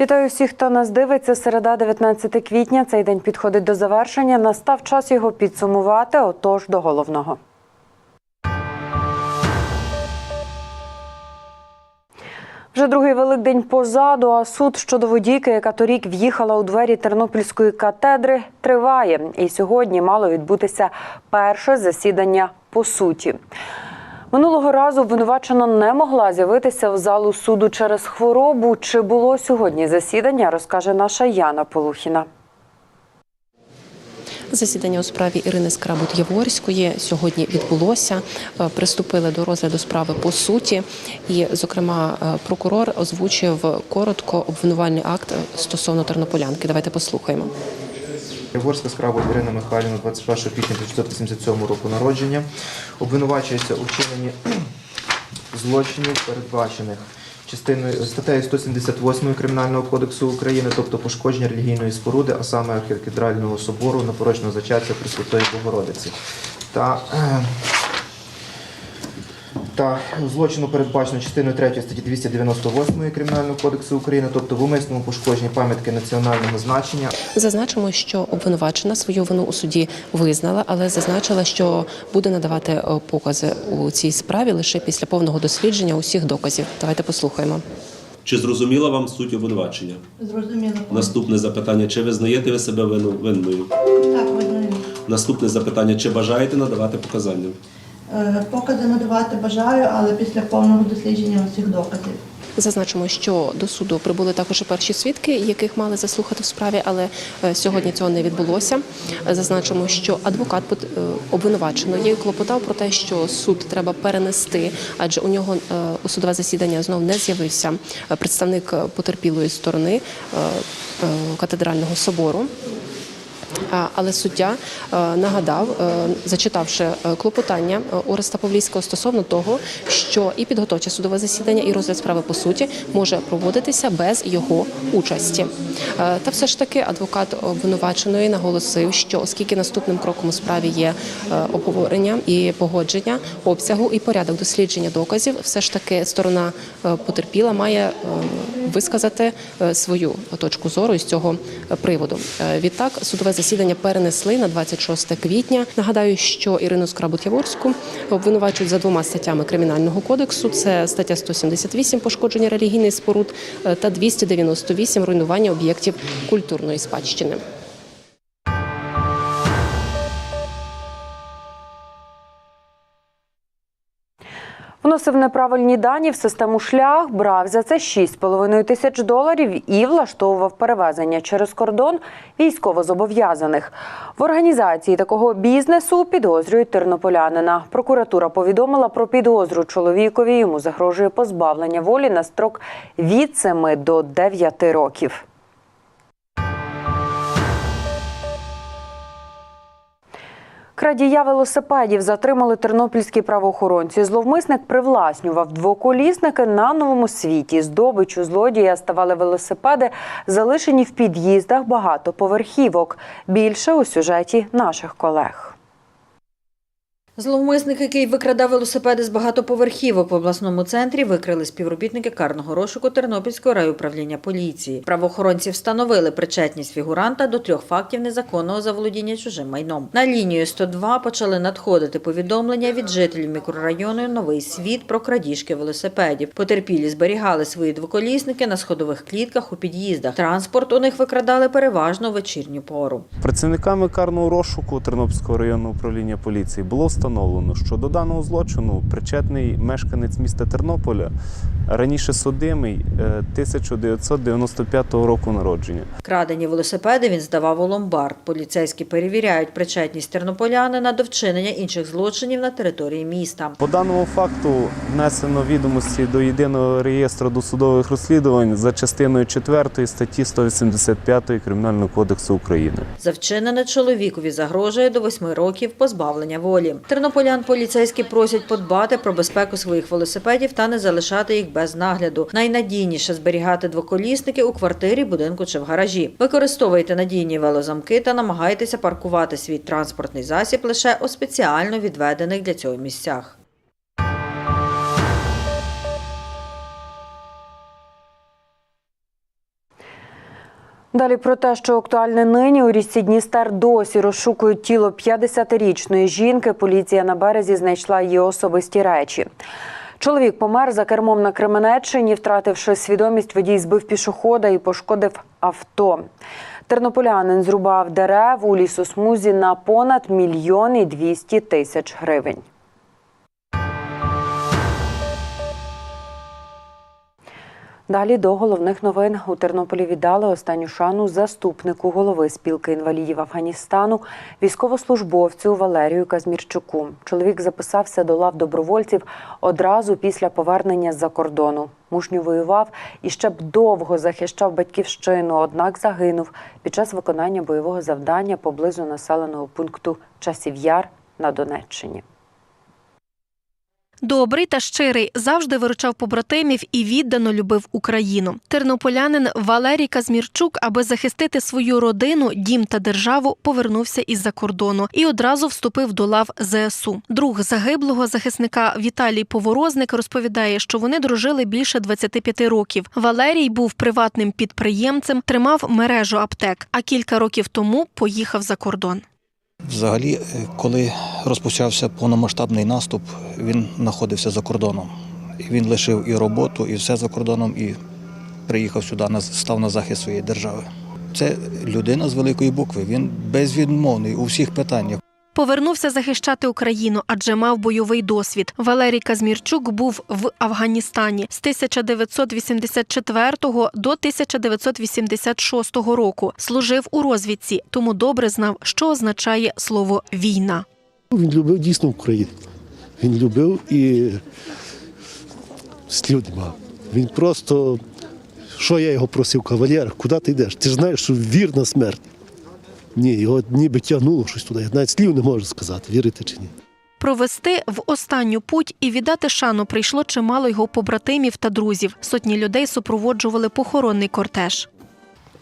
Вітаю всіх, хто нас дивиться. Середа, 19 квітня. Цей день підходить до завершення. Настав час його підсумувати. Отож, до головного. Вже другий великдень позаду, а суд щодо водійки, яка торік в'їхала у двері Тернопільської катедри, триває. І сьогодні мало відбутися перше засідання по суті. Минулого разу обвинувачена не могла з'явитися в залу суду через хворобу. Чи було сьогодні засідання, розкаже наша Яна Полухіна. Засідання у справі Ірини Скрабут Яворської сьогодні відбулося. Е, Приступили до розгляду справи по суті, і, зокрема, е, прокурор озвучив коротко обвинувальний акт стосовно тернополянки. Давайте послухаємо. Яворська справа Ірина Михайлівна, 21 квітня 1977 року народження, обвинувачується у вчиненні злочинів, передбачених частиною статтею 178 Кримінального кодексу України, тобто пошкодження релігійної споруди, а саме архікадрального собору непорочного зачаття Пресвятої Богородиці. Та, та злочину передбачено частиною 3 статті 298 Кримінального кодексу України, тобто в умисному пошкодженні пам'ятки національного значення, Зазначимо, що обвинувачена свою вину у суді визнала, але зазначила, що буде надавати е, покази у цій справі лише після повного дослідження усіх доказів. Давайте послухаємо. Чи зрозуміла вам суть обвинувачення? Зрозуміло. Наступне запитання: чи визнаєте ви себе вину винною? Так, визнаю. Наступне запитання: чи бажаєте надавати показання? Е, Покази надавати бажаю, але після повного дослідження усіх доказів. Зазначимо, що до суду прибули також перші свідки, яких мали заслухати в справі, але е, сьогодні цього не відбулося. Зазначимо, що адвокат е, обвинуваченої клопотав про те, що суд треба перенести, адже у нього у судове засідання знов не з'явився представник потерпілої сторони катедрального собору. Але суддя е, нагадав, е, зачитавши е, клопотання Ореста Павлівського стосовно того, що і підготовче судове засідання, і розгляд справи по суті може проводитися без його участі. Та все ж таки адвокат обвинуваченої наголосив, що оскільки наступним кроком у справі є обговорення і погодження обсягу і порядок дослідження доказів, все ж таки сторона потерпіла має висказати свою точку зору із цього приводу. Відтак судове засідання перенесли на 26 квітня. Нагадаю, що Ірину Скрабут-Яворську обвинувачують за двома статтями кримінального кодексу: це стаття 178 пошкодження релігійних споруд е, та 298 руйнування об'єктів культурної спадщини. Вносив неправильні дані в систему шлях, брав за це 6,5 тисяч доларів і влаштовував перевезення через кордон військовозобов'язаних. В організації такого бізнесу підозрюють тернополянина. Прокуратура повідомила про підозру чоловікові. Йому загрожує позбавлення волі на строк від 7 до 9 років. Крадія велосипедів затримали тернопільські правоохоронці. Зловмисник привласнював двоколісники на новому світі. Здобичу злодія ставали велосипеди, залишені в під'їздах багатоповерхівок. Більше у сюжеті наших колег. Зловмисник, який викрадав велосипеди з багатоповерхівок в обласному центрі, викрили співробітники карного розшуку Тернопільського райуправління поліції. Правоохоронці встановили причетність фігуранта до трьох фактів незаконного заволодіння чужим майном. На лінію 102 почали надходити повідомлення від жителів мікрорайону Новий світ про крадіжки велосипедів. Потерпілі зберігали свої двоколісники на сходових клітках у під'їздах. Транспорт у них викрадали переважно вечірню пору. Працівниками карного розшуку Тернопільського районного управління поліції було встановлено, що до даного злочину причетний мешканець міста Тернополя Раніше судимий е, 1995 року народження. Крадені велосипеди він здавав у ломбард. Поліцейські перевіряють причетність тернополянина до вчинення інших злочинів на території міста. По даному факту внесено відомості до єдиного реєстру досудових розслідувань за частиною 4 статті 185 Кримінального кодексу України. За вчинене чоловікові загрожує до восьми років позбавлення волі. Тернополян поліцейські просять подбати про безпеку своїх велосипедів та не залишати їх без нагляду. Найнадійніше зберігати двоколісники у квартирі, будинку чи в гаражі. Використовуйте надійні велозамки та намагайтеся паркувати свій транспортний засіб лише у спеціально відведених для цього місцях. Далі про те, що актуальне нині у річці Дністер досі розшукують тіло 50-річної жінки. Поліція на березі знайшла її особисті речі. Чоловік помер за кермом на Кременеччині, втративши свідомість, водій збив пішохода і пошкодив авто. Тернополянин зрубав дерев у лісосмузі на понад мільйон і двісті тисяч гривень. Далі до головних новин у Тернополі віддали останню шану заступнику голови спілки інвалідів Афганістану, військовослужбовцю Валерію Казмірчуку. Чоловік записався до лав добровольців одразу після повернення з-за кордону. Мужньо воював і ще б довго захищав батьківщину, однак загинув під час виконання бойового завдання поблизу населеного пункту Часів Яр на Донеччині. Добрий та щирий завжди виручав побратимів і віддано любив Україну. Тернополянин Валерій Казмірчук, аби захистити свою родину, дім та державу, повернувся із-за кордону і одразу вступив до лав ЗСУ. Друг загиблого захисника Віталій Поворозник розповідає, що вони дружили більше 25 років. Валерій був приватним підприємцем, тримав мережу аптек, а кілька років тому поїхав за кордон. Взагалі, е, коли розпочався повномасштабний наступ, він знаходився за кордоном. Він лишив і роботу, і все за кордоном, і приїхав сюди, став на захист своєї держави. Це людина з великої букви. Він безвідмовний у всіх питаннях. Повернувся захищати Україну, адже мав бойовий досвід. Валерій Казмірчук був в Афганістані з 1984 до 1986 року. Служив у розвідці, тому добре знав, що означає слово війна. Він любив дійсно Україну. Він любив і слів нема. Він просто, що я його просив, кавалер, куди ти йдеш? Ти ж знаєш, що вірна смерть. Ні, його ніби тягнуло щось туди. Я навіть слів не можу сказати, вірите чи ні. Провести в останню путь і віддати шану прийшло чимало його побратимів та друзів. Сотні людей супроводжували похоронний кортеж.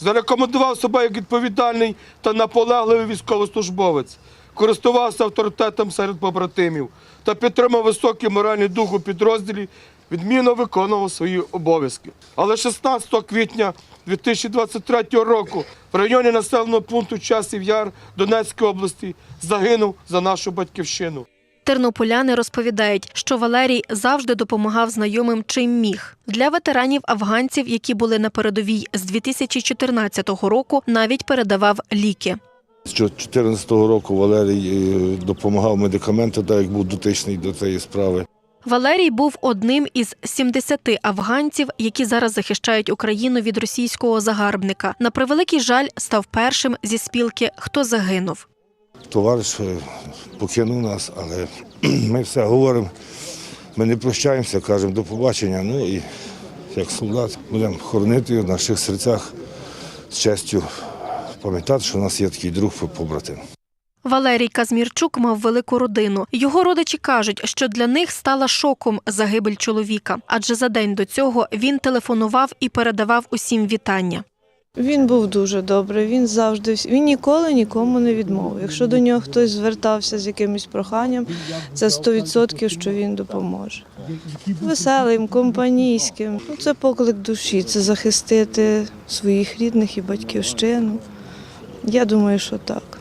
Зарекомендував себе як відповідальний та наполегливий військовослужбовець, користувався авторитетом серед побратимів та підтримав високий моральний дух у підрозділі, відмінно виконував свої обов'язки. Але 16 квітня 2023 року в районі населеного пункту Часів Яр Донецької області загинув за нашу батьківщину. Тернополяни розповідають, що Валерій завжди допомагав знайомим чим міг. Для ветеранів афганців, які були на передовій з 2014 року, навіть передавав ліки. З 2014 року Валерій е, допомагав медикаменти, так як був дотичний до цієї справи. Валерій був одним із 70 афганців, які зараз захищають Україну від російського загарбника. На превеликий жаль, став першим зі спілки, хто загинув. Товариш е, покинув нас, але ми все говоримо, ми не прощаємося, кажемо до побачення. Ну і як солдат будемо хоронити в наших серцях з честю пам'ятати, що у нас є такий друг побратим. Валерій Казмірчук мав велику родину. Його родичі кажуть, що для них стала шоком загибель чоловіка, адже за день до цього він телефонував і передавав усім вітання. Він був дуже добрий. Він завжди він ніколи нікому не відмовив. Якщо до нього хтось звертався з якимось проханням, це 100% що він допоможе. Веселим, компанійським. Ну, це поклик душі, це захистити своїх рідних і батьківщину. Я думаю, що так.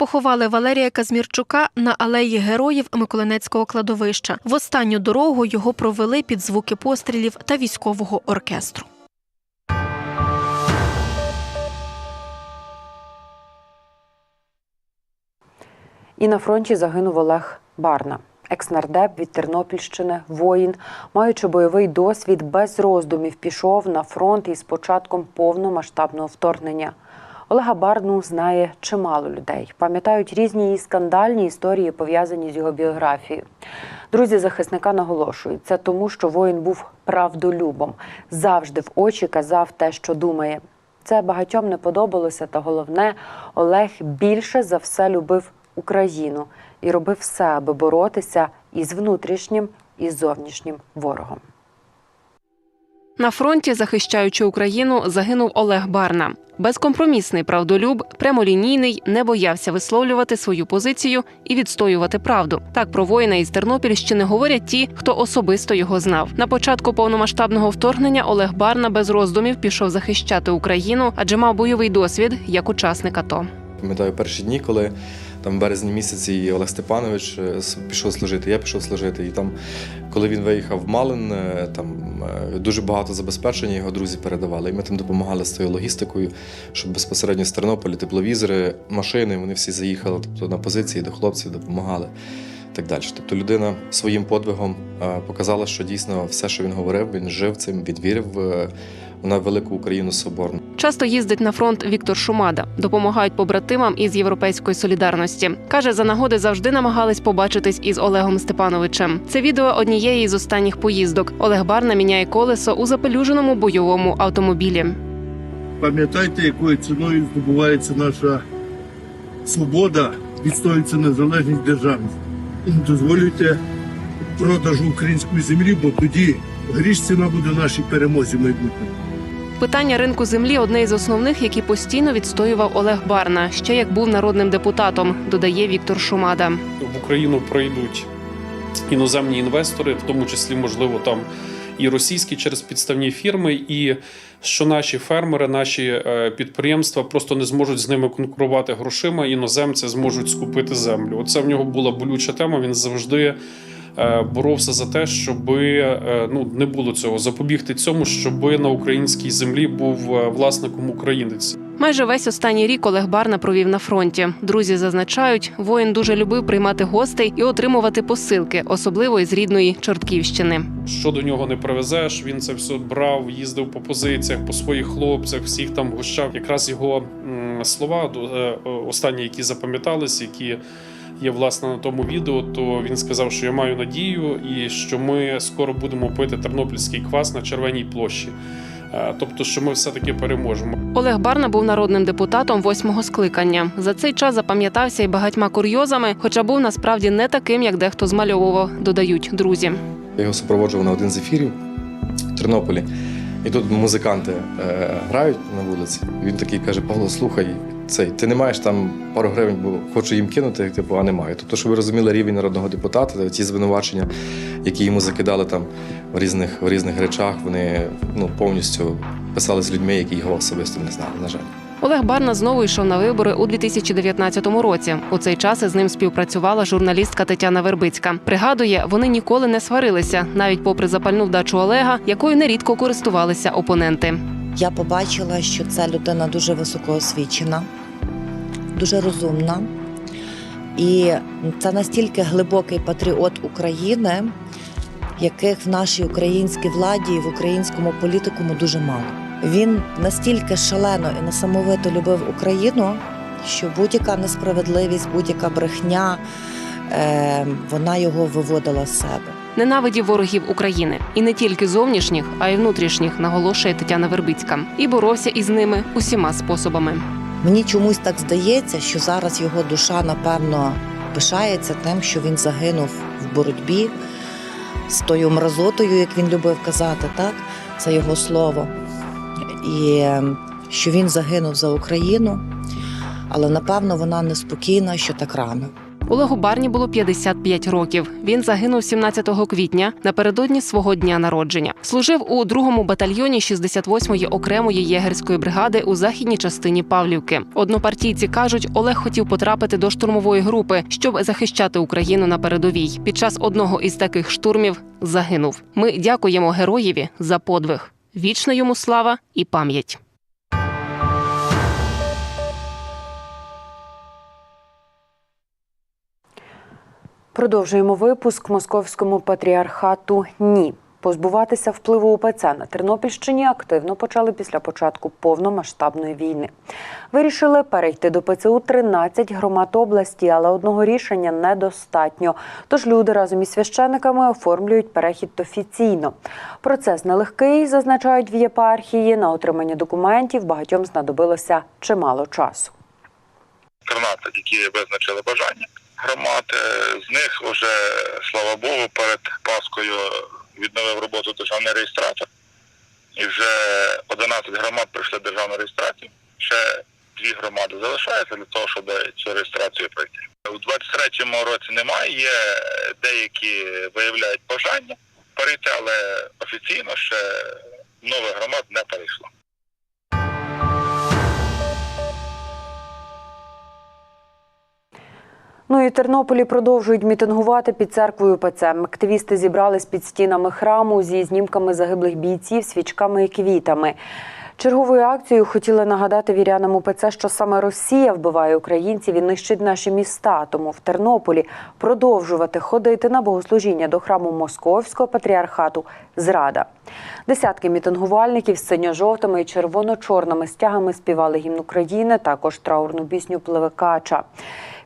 Поховали Валерія Казмірчука на алеї героїв Миколинецького кладовища. В останню дорогу його провели під звуки пострілів та військового оркестру. І на фронті загинув Олег Барна. Екснардеп від Тернопільщини, воїн, маючи бойовий досвід, без роздумів пішов на фронт із початком повномасштабного вторгнення. Олега Барну знає чимало людей. Пам'ятають різні і скандальні історії, пов'язані з його біографією. Друзі захисника наголошують, це тому, що воїн був правдолюбом, завжди в очі казав те, що думає. Це багатьом не подобалося, та головне, Олег більше за все любив Україну і робив все, аби боротися із внутрішнім і зовнішнім ворогом. На фронті, захищаючи Україну, загинув Олег Барна. Безкомпромісний правдолюб, прямолінійний, не боявся висловлювати свою позицію і відстоювати правду. Так про воїна із Тернопільщини говорять ті, хто особисто його знав. На початку повномасштабного вторгнення Олег Барна без роздумів пішов захищати Україну, адже мав бойовий досвід як учасник АТО. Пам'ятаю перші дні, коли там в березні місяці і Олег Степанович е, пішов служити, я пішов служити. І там, коли він виїхав в Малин, е, там е, дуже багато забезпечення його друзі передавали. І ми там допомагали з цією логістикою, щоб безпосередньо з Тернополя тепловізори, машини, вони всі заїхали тобто, на позиції до хлопців, допомагали. Так далі. Тобто людина своїм подвигом показала, що дійсно все, що він говорив, він жив цим, він вірив на велику Україну соборну. Часто їздить на фронт Віктор Шумада, допомагають побратимам із європейської солідарності. каже, за нагоди завжди намагались побачитись із Олегом Степановичем. Це відео однієї із останніх поїздок. Олег Барна міняє колесо у запелюженому бойовому автомобілі. Пам'ятайте, якою ціною здобувається наша свобода, відстоюється незалежність державність. І не дозволюйте продажу української землі, бо тоді гріш ціна буде нашій перемозі майбутньому. Питання ринку землі одне із основних, які постійно відстоював Олег Барна, ще як був народним депутатом, додає Віктор Шумада. в Україну прийдуть іноземні інвестори, в тому числі, можливо, там і російські через підставні фірми, і що наші фермери, наші е, підприємства просто не зможуть з ними конкурувати грошима. Іноземці зможуть скупити землю. Оце в нього була болюча тема. Він завжди. Е, Боровся за те, щоб ну не було цього, запобігти цьому, щоб на українській землі був е, власником українець. Майже весь останній рік Олег Барна провів на фронті. Друзі зазначають, воїн дуже любив приймати гостей і отримувати посилки, особливо із рідної Чортківщини. що до нього не привезеш. Він це все брав, їздив по позиціях, по своїх хлопцях, всіх там гощав. Якраз його слова, до- е, е, останні, які запам'ятались, які є власне на тому відео, то він сказав, що я маю надію, і що ми скоро будемо пити тернопільський квас на червоній площі. Е, Тобто, що ми все-таки переможемо. Олег Барна був народним депутатом восьмого скликання. За цей час запам'ятався і багатьма курйозами, хоча був насправді не таким, як дехто змальовував, додають друзі. Я його супроводжував на один з ефірів в Тернополі. І тут музиканти е, грають на вулиці. Він такий каже: Павло, слухай, цей, ти не маєш там пару гривень, бо хочу їм кинути, типу, а немає. Тобто, щоб ви розуміли рівень народного депутата, ті звинувачення, які йому закидали там в різних, в різних речах, вони ну, повністю писали з людьми, які його особисто не знали, на жаль. Олег Барна знову йшов на вибори у 2019 році. У цей час із ним співпрацювала журналістка Тетяна Вербицька. Пригадує, вони ніколи не сварилися, навіть попри запальну вдачу Олега, якою нерідко користувалися опоненти. Я побачила, що ця людина дуже високоосвічена, дуже розумна. І це настільки глибокий патріот України, яких в нашій українській владі і в українському політикуму дуже мало. Він настільки шалено і несамовито любив Україну, що будь-яка несправедливість, будь-яка брехня, е, вона його виводила з себе. Ненавидів ворогів України і не тільки зовнішніх, а й внутрішніх, наголошує Тетяна Вербицька, і боровся із ними усіма способами. Мені чомусь так здається, що зараз його душа, напевно, пишається тим, що він загинув в боротьбі з тою мразотою, як він любив казати, так? Це його слово. І е, що він загинув за Україну, але напевно вона неспокійна, що так рано. Олегу Барні було 55 років. Він загинув 17 квітня напередодні свого дня народження. Служив у другому батальйоні 68-ї окремої єгерської бригади у західній частині Павлівки. Однопартійці кажуть, Олег хотів потрапити до штурмової групи, щоб захищати Україну на передовій. Під час одного із таких штурмів загинув. Ми дякуємо героєві за подвиг. Вічна йому слава і пам'ять. Продовжуємо випуск московському патріархату. Ні. Позбуватися впливу УПЦ на Тернопільщині активно почали після початку повномасштабної війни. Вирішили перейти до ПЦУ 13 громад області, але одного рішення недостатньо. Тож люди разом із священиками оформлюють перехід офіційно. Процес нелегкий, зазначають в єпархії. На отримання документів багатьом знадобилося чимало часу. 13, які визначили бажання громад. Е, З них вже, слава Богу, перед Паскою відновив роботу державний реєстратор. І вже 11 громад пройшли державну реєстрацію. Ще дві громади залишаються для того, щоб цю реєстрацію пройти. У 23-му році немає, є деякі виявляють бажання перейти, але офіційно ще нових громад не перейшло. Ну і Тернополі продовжують мітингувати під церквою ПЦ. Активісти зібрались під стінами храму зі знімками загиблих бійців, свічками і квітами. Черговою акцією хотіли нагадати вірянам УПЦ, що саме Росія вбиває українців і нищить наші міста. Тому в Тернополі продовжувати ходити на богослужіння до храму Московського патріархату зрада. Десятки мітингувальників з синьо-жовтими і червоно-чорними стягами співали гімн України, також траурну пісню Пливекача,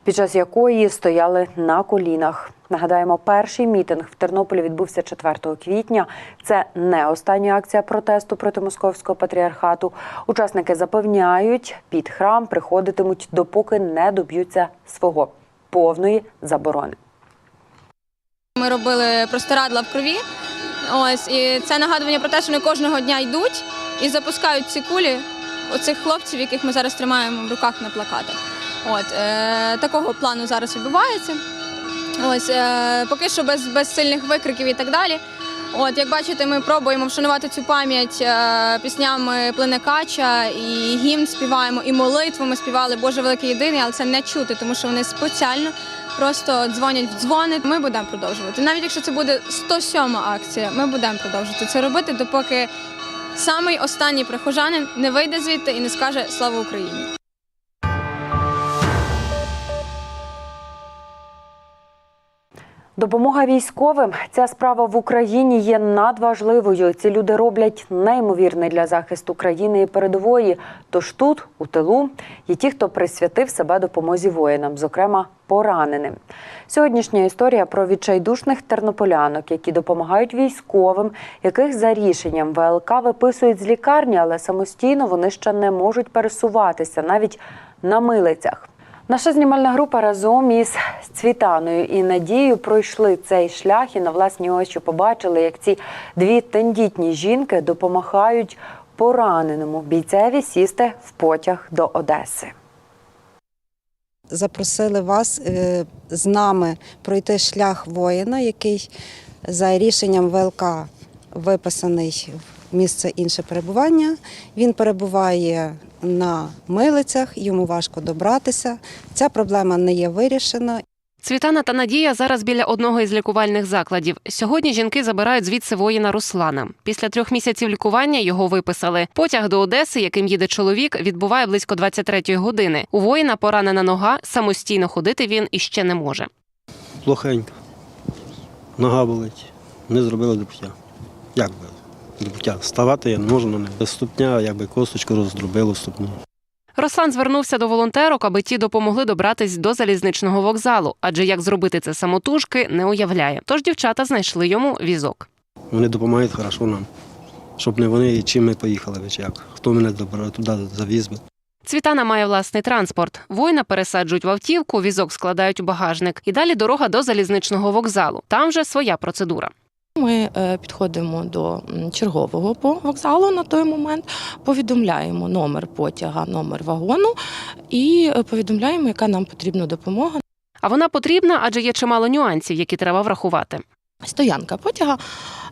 під час якої стояли на колінах. Нагадаємо, перший мітинг в Тернополі відбувся 4 квітня. Це не остання акція протесту проти московського патріархату. Учасники запевняють, під храм приходитимуть, допоки не доб'ються свого повної заборони. Ми робили простирадла в крові. Ось і це нагадування про те, що вони кожного дня йдуть і запускають ці кулі оцих хлопців, яких ми зараз тримаємо в руках на плакатах. От е, такого плану зараз відбувається. Ось е, поки що без, без сильних викриків і так далі. От, як бачите, ми пробуємо вшанувати цю пам'ять е, піснями Пленекача і гімн співаємо, і молитву ми співали Боже великий єдиний, але це не чути, тому що вони спеціально просто дзвонять в дзвони. Ми будемо продовжувати. Навіть якщо це буде 107 акція, ми будемо продовжувати це робити, допоки самий останній прихожанин не вийде звідти і не скаже Слава Україні. Допомога військовим. Ця справа в Україні є надважливою. Ці люди роблять неймовірне для захисту країни і передової. Тож тут, у тилу, є ті, хто присвятив себе допомозі воїнам, зокрема пораненим. Сьогоднішня історія про відчайдушних тернополянок, які допомагають військовим, яких за рішенням ВЛК виписують з лікарні, але самостійно вони ще не можуть пересуватися навіть на милицях. Наша знімальна група разом із Цвітаною і Надією пройшли цей шлях і на власні очі побачили, як ці дві тендітні жінки допомагають пораненому бійцеві сісти в потяг до Одеси. запросили вас е, з нами пройти шлях воїна, який за рішенням ВЛК виписаний в місце інше перебування. Він перебуває на милицях, йому важко добратися. Ця проблема не є вирішена. Цвітана та Надія зараз біля одного із лікувальних закладів. Сьогодні жінки забирають звідси воїна Руслана. Після трьох місяців лікування його виписали. Потяг до Одеси, яким їде чоловік, відбуває близько 23-ї години. У воїна поранена нога, самостійно ходити він іще не може. Плохенько. Нога болить. Не зробили до пуття. Як би? До пуття. Вставати я не можу на неї. Ступня, якби косточку роздробило ступню. Руслан звернувся до волонтерок, аби ті допомогли добратись до залізничного вокзалу, адже як зробити це самотужки, не уявляє. Тож дівчата знайшли йому візок. Вони допомагають хорошо нам. Щоб не вони чим ми поїхали, чи як. Хто мене добре туди завіз би. Цвітана має власний транспорт. Воїна пересаджують в автівку, візок складають у багажник. І далі дорога до залізничного вокзалу. Там вже своя процедура. Ми е, підходимо до чергового по вокзалу на той момент, повідомляємо номер потяга, номер вагону і е, повідомляємо, яка нам потрібна допомога. А вона потрібна, адже є чимало нюансів, які треба врахувати. Стоянка потяга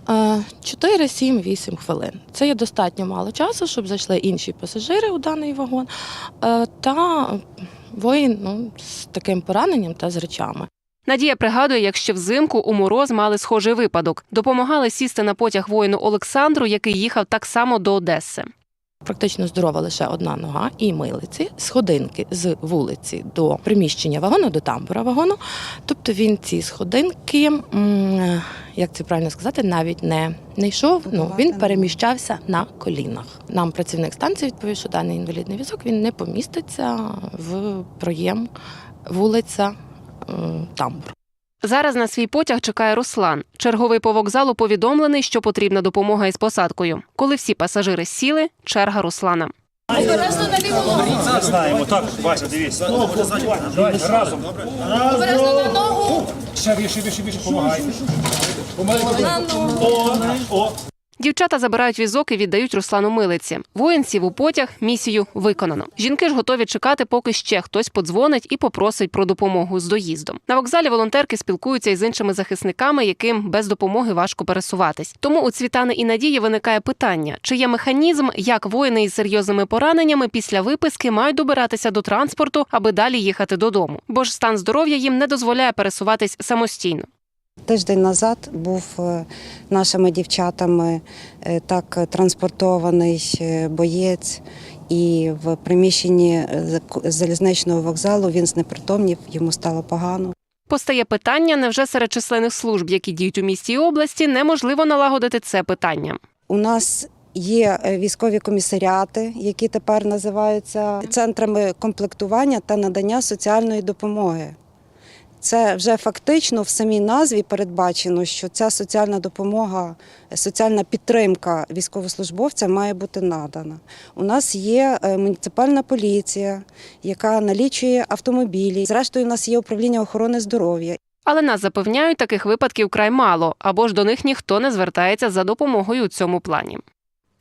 е, 4, 7, 8 хвилин. Це є достатньо мало часу, щоб зайшли інші пасажири у даний вагон е, та воїн ну, з таким пораненням та з речами. Надія пригадує, як ще взимку у мороз мали схожий випадок. Допомагали сісти на потяг воїну Олександру, який їхав так само до Одеси. Практично здорова лише одна нога і милиці, сходинки з вулиці до приміщення вагону, до тамбура вагону. Тобто він ці сходинки, як це правильно сказати, навіть не, не йшов. Ну він переміщався на колінах. Нам працівник станції відповів, що даний інвалідний візок він не поміститься в проєм вулиця тамбур. Зараз на свій потяг чекає Руслан. Черговий по вокзалу повідомлений, що потрібна допомога із посадкою. Коли всі пасажири сіли, черга Руслана. Знаємо, так, Вася, дивись. Давай, разом. Разом. Ще більше, більше, більше, помагай. О, Дівчата забирають візок і віддають Руслану милиці. Воїн сів у потяг, місію виконано. Жінки ж готові чекати, поки ще хтось подзвонить і попросить про допомогу з доїздом. На вокзалі волонтерки спілкуються із іншими захисниками, яким без допомоги важко пересуватись. Тому у Цвітани і Надії виникає питання: чи є механізм, як воїни із серйозними пораненнями після виписки мають добиратися до транспорту, аби далі їхати додому. Бо ж стан здоров'я їм не дозволяє пересуватись самостійно. Тиждень назад був е, нашими дівчатами е, так транспортований е, боєць, і в приміщенні залізничного вокзалу він знепритомнів, йому стало погано. Постає питання: невже серед численних служб, які діють у місті і області, неможливо налагодити це питання? У нас є військові комісаріати, які тепер називаються центрами комплектування та надання соціальної допомоги. Це вже фактично в самій назві передбачено, що ця соціальна допомога, соціальна підтримка військовослужбовця має бути надана. У нас є е, муніципальна поліція, яка налічує автомобілі. Зрештою, у нас є управління охорони здоров'я. Але нас запевняють, таких випадків край мало, або ж до них ніхто не звертається за допомогою у цьому плані.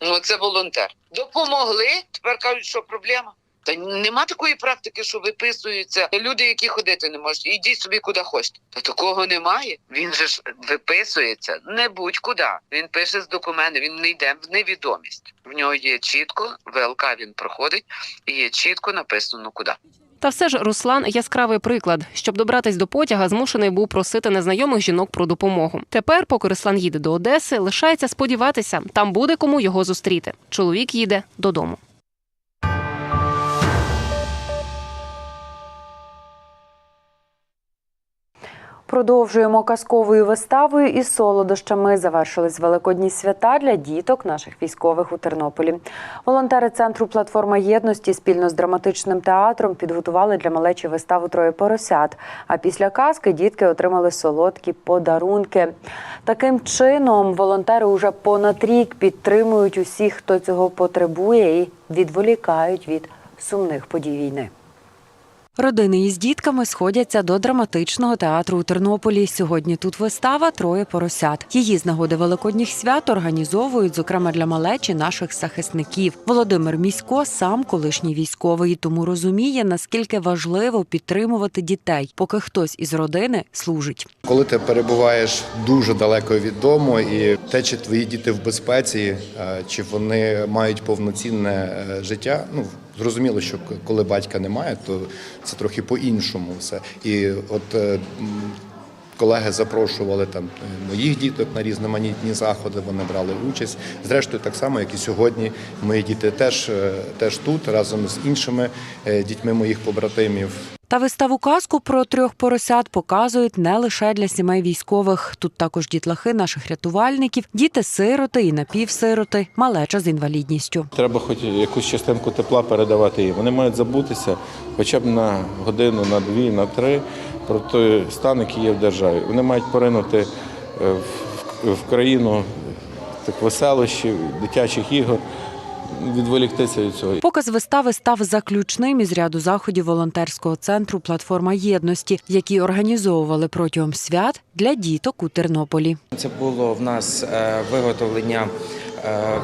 Ну, це волонтер. Допомогли, тепер кажуть, що проблема. Та нема такої практики, що виписуються люди, які ходити не можуть. Ідіть собі куди хочете. Та такого немає. Він же ж виписується не будь-куди. Він пише з документи, він не йде в невідомість. В нього є чітко, ВЛК він проходить, і є чітко написано куди. Та все ж Руслан яскравий приклад. Щоб добратись до потяга, змушений був просити незнайомих жінок про допомогу. Тепер, поки Руслан їде до Одеси, лишається сподіватися, там буде кому його зустріти. Чоловік їде додому. Продовжуємо казковою виставою із солодощами. Завершились великодні свята для діток наших військових у Тернополі. Волонтери центру Платформа єдності спільно з драматичним театром підготували для малечі виставу Троє поросят. А після казки дітки отримали солодкі подарунки. Таким чином волонтери уже понад рік підтримують усіх, хто цього потребує, і відволікають від сумних подій війни. Родини із дітками сходяться до драматичного театру у Тернополі. Сьогодні тут вистава Троє поросят. Її з нагоди великодніх свят організовують, зокрема для малечі наших захисників. Володимир Місько сам колишній військовий, тому розуміє, наскільки важливо підтримувати дітей, поки хтось із родини служить. Коли ти перебуваєш дуже далеко від дому, і те, чи твої діти в безпеці, е, чи вони мають повноцінне е, життя, ну зрозуміло, що коли батька немає, то це трохи по-іншому все. І от е, колеги запрошували там е, моїх діток на різноманітні заходи, вони брали участь. Зрештою, так само, як і сьогодні, мої діти теж, е, теж тут разом з іншими е, дітьми моїх побратимів. Та виставу казку про трьох поросят показують не лише для сімей військових. Тут також дітлахи наших рятувальників, діти-сироти і напівсироти, малеча з інвалідністю. Треба хоч якусь частинку тепла передавати їм. Вони мають забутися хоча б на годину, на дві, на три про той стан, який є в державі. Вони мають поринути е, в, країну так веселощів, дитячих ігор, відволіктися від цього. Показ вистави став заключним із ряду заходів волонтерського центру Платформа єдності, які організовували протягом свят для діток у Тернополі. Це було в нас е, виготовлення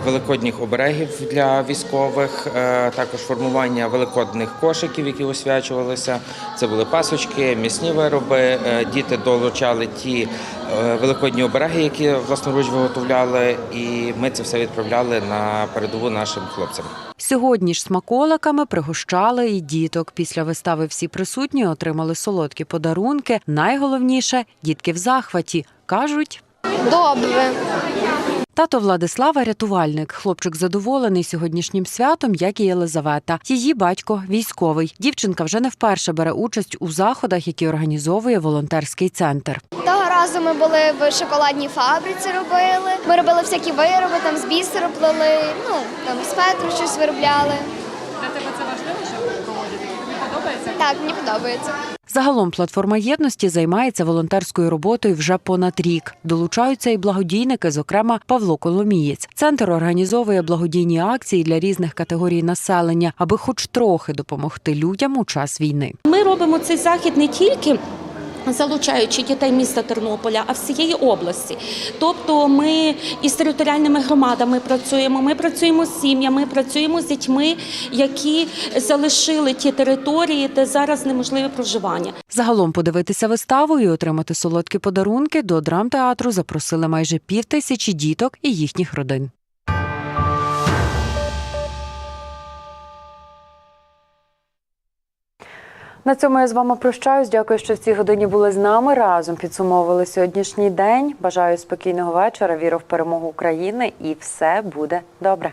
великодніх оберегів для військових, е, також формування великодних кошиків, які освячувалися. Це були пасочки, м'ясні вироби. Е, Діти долучали ті е, великодні обереги, які власноруч виготовляли, і ми це все відправляли на передову нашим хлопцям. Сьогодні ж смаколиками пригощали і діток. Після вистави всі присутні отримали солодкі подарунки. Найголовніше дітки в захваті кажуть. Добре. Тато Владислава рятувальник. Хлопчик задоволений сьогоднішнім святом, як і Єлизавета. Її батько військовий. Дівчинка вже не вперше бере участь у заходах, які організовує волонтерський центр. Того разу ми були в шоколадній фабриці, робили. Ми робили всякі вироби, там з бісеру плели, ну там з петру щось виробляли. Для тебе це важливо, що ви проводите? Тобі подобається? Так, мені подобається. Загалом платформа єдності займається волонтерською роботою вже понад рік. Долучаються і благодійники, зокрема Павло Коломієць. Центр організовує благодійні акції для різних категорій населення, аби хоч трохи допомогти людям у час війни. Ми робимо цей захід не тільки. Залучаючи дітей міста Тернополя, а всієї області. Тобто ми із територіальними громадами працюємо, ми працюємо з сім'ями, працюємо з дітьми, які залишили ті території, де зараз неможливе проживання. Загалом подивитися виставу і отримати солодкі подарунки до драмтеатру запросили майже пів тисячі діток і їхніх родин. На цьому я з вами прощаюсь. Дякую, що в цій годині були з нами. Разом підсумовували сьогоднішній день. Бажаю спокійного вечора. Віру в перемогу України і все буде добре.